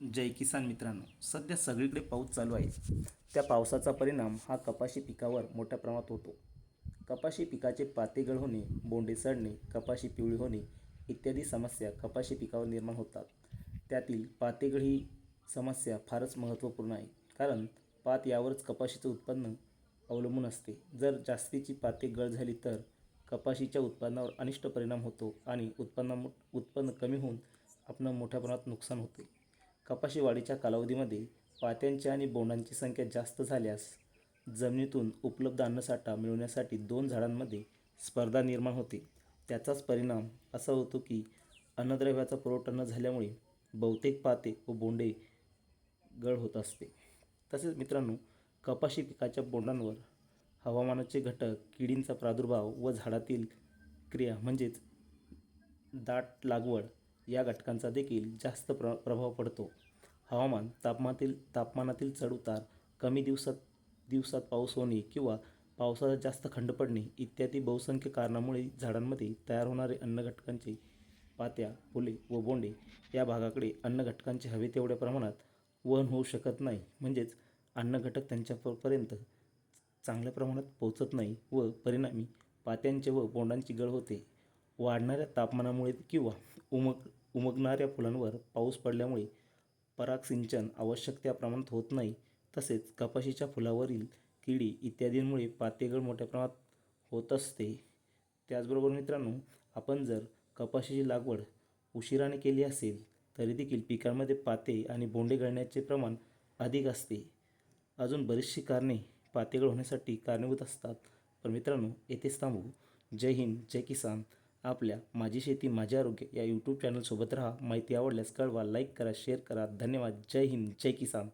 जय किसान मित्रांनो सध्या सगळीकडे पाऊस चालू आहे. त्या पावसाचा परिणाम हा कपाशी पिकावर मोठ्या प्रमाणात होतो. कपाशी पिकाचे पातेगळ होणे बोंडे सडणे कपाशी पिवळी होणे इत्यादी समस्या कपाशी पिकावर निर्माण होतात. त्यातील पातेगळ ही समस्या फारच महत्त्वपूर्ण आहे. कारण पात यावरच कपाशीचं उत्पन्न अवलंबून असते. जर जास्तीची पाते गळ झाली तर कपाशीच्या उत्पन्नावर अनिष्ट परिणाम होतो आणि उत्पन्न उत्पन्न कमी होऊन आपण मोठ्या प्रमाणात नुकसान होते. कपाशी वाढीच्या कालावधीमध्ये पात्यांची आणि बोंडांची संख्या जास्त झाल्यास जमिनीतून उपलब्ध अन्नसाठा मिळवण्यासाठी दोन झाडांमध्ये स्पर्धा निर्माण होते. त्याचाच परिणाम असा होतो की अन्नद्रव्याचा पुरवठा न झाल्यामुळे बहुतेक पाते व बोंडे गळ होत असते. तसेच मित्रांनो कपाशी पिकाच्या बोंडांवर हवामानाचे घटक किडींचा प्रादुर्भाव व झाडातील क्रिया म्हणजेच दाट लागवड या घटकांचा देखील जास्त प्र प्रभाव पडतो. हवामान तापमानातील तापमानातील चढउतार कमी दिवसात दिवसात पाऊस होणे किंवा पावसाचा जास्त खंड पडणे इत्यादी बहुसंख्य कारणामुळे झाडांमध्ये तयार होणारे अन्न घटकांचे पात्या फुले व बोंडे या भागाकडे अन्न घटकांचे हवे तेवढ्या प्रमाणात वहन होऊ शकत नाही. म्हणजेच अन्न घटक त्यांच्यापर्यंत चांगल्या प्रमाणात पोहोचत नाही व परिणामी पात्यांचे व बोंडांची गळ होते. वाढणाऱ्या तापमानामुळे किंवा उमग उमगणाऱ्या फुलांवर पाऊस पडल्यामुळे परागसिंचन आवश्यक त्या प्रमाणात होत नाही. तसेच कपाशीच्या फुलावरील किडी इत्यादींमुळे पातेगळ मोठ्या प्रमाणात होत असते. त्याचबरोबर मित्रांनो आपण जर कपाशीची लागवड उशिराने केली असेल तरी देखील पिकांमध्ये पाते आणि बोंडे गळण्याचे प्रमाण अधिक असते. अजून बरीचशी कारणे पातेगळ होण्यासाठी कारणीभूत असतात. पण मित्रांनो येथेच थांबू. जय हिंद जय किसान. आपल्या माझी शेती माझे आरोग्य या यूट्यूब चॅनलसोबत राहा. माहिती आवडल्यास कळवा लाईक करा शेअर करा. धन्यवाद. जय हिंद. जय किसान.